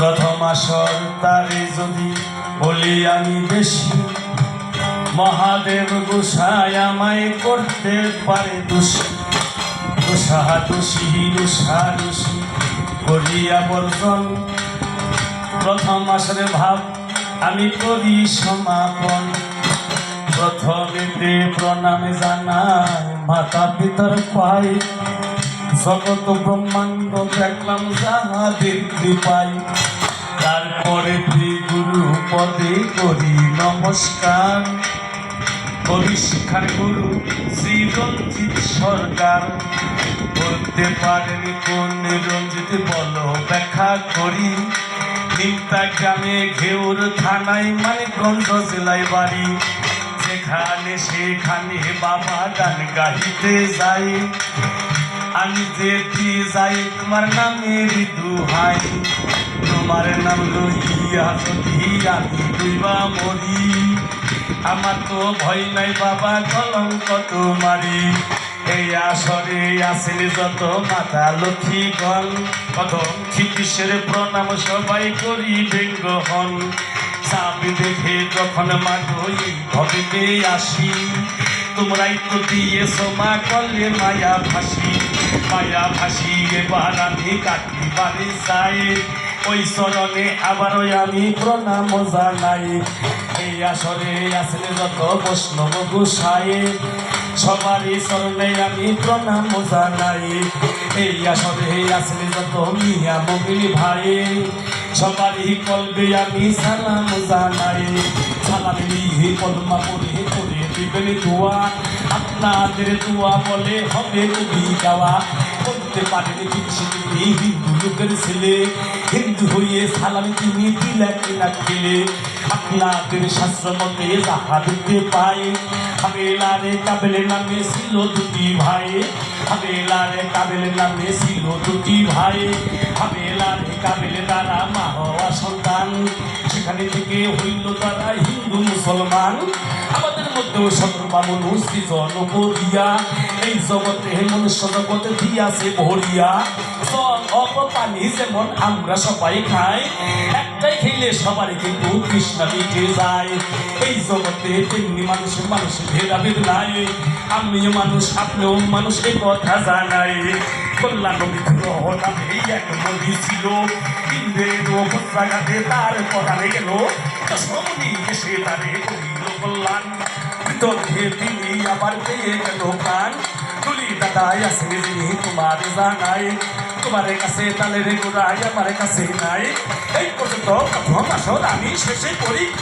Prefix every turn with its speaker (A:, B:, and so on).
A: প্রথম আসর তারে যদি বলি আমি বেশি, মহাদেব গোসাই আমায় করতে পারে দোষী। দোষা দোষী দোষা দোষী করিয়া বর্জন। প্রথম আসরে ভাব, আমি করি সমাপন। প্রথমেতে প্রণামে জানাই মাতা পিতার পাই জগত ব্রহ্মাণ্ড দেখলাম যাহাদের কৃপাই তারপরে তুই গুরু পদে করি নমস্কার। শিক্ষার গুরু শ্রী রঞ্জিত সরকার। বলতে পারেনি কোন রঞ্জিত বলো ব্যাখ্যা করি। নিমতা গ্রামে ঘেউর থানায় মানিকগঞ্জ জেলায় বাড়ি। যেখানে সেখানে বাবা গান গাইতে যাই আমি যেতে যাই তোমার নামের দুহাই। তোমার নাম লইয়া যদি আমি দুইবা মরি আমার তো ভয় নাই বাবা, কলঙ্ক তোমারি এই আসরে আসেন যত মাতা লক্ষ্মীগণ। প্রথম চিকিৎসের প্রণাম সবাই করি ব্যঙ্গ হন চাবি দেখে যখন মাগই ভবিতে আসি তোমরাই তো দিয়েছ মা করলে মায়া ভাসি মায়া ভাসি এবার আমি কাটি বাড়ি যাই। ওই চরণে আবারও আমি প্রণাম জানাই। এই আসরে আসলে যত বৈষ্ণব গোসাই, সবারই চরণে আমি প্রণাম জানাই। এই আসরে আসলে যত মিয়া মবিল ভাই সবারই কলবে আমি সালাম জানাই। সালাম নিয়ে কলমা পড়ে করে দিবেন দোয়া। আপনাদের দোয়া বলে হবে কবি গাওয়া বলতে পারেন তিনি হিন্দু লোকের ছেলে। হিন্দু হয়ে সালামি তিনি দিলেন না খেলে আপনাদের শাস্ত্র মতে যাহা দিতে পাই হাবেলারে কাবেলে নামে ছিল দুটি ভাই। হাবেলারে কাবেলে নামে ছিল দুটি ভাই। হাবেলারে কাবেলে তারা মা হওয়া সন্তান। সেখানে থেকে হইল তারা হিন্দু মুসলমান। আমাদের মধ্যেও সতর্বা মানুষ জন করিয়া এই জগতে মনুষ্য জগতে দিয়াছে ভরিয়া পানি যেমন আমরা সবাই খাই, একটাই খেলে সবারই কিন্তু কৃষ্ণা মিটে যায়। এই জগতে তেমনি মানুষের মানুষের ভেদাভেদ নাই। আমিও মানুষ, আপনিও মানুষ এই কথা জানাই। কল্যাণ বিগ্রহ নামে এক নদী ছিল। ইন্দ্রের জায়গাতে তার পরাণে গেল। সমনি এসে তারে করিল কল্যাণ। বিতর্কে তিনি আবার পেয়ে গেল প্রাণ। তুলি দাদাই আছে যিনি, তোমার জানাই। তোমার কাছে তালের গোড়াই, আমার কাছে নাই। এই পর্যন্ত প্রথম আসর আমি শেষে করি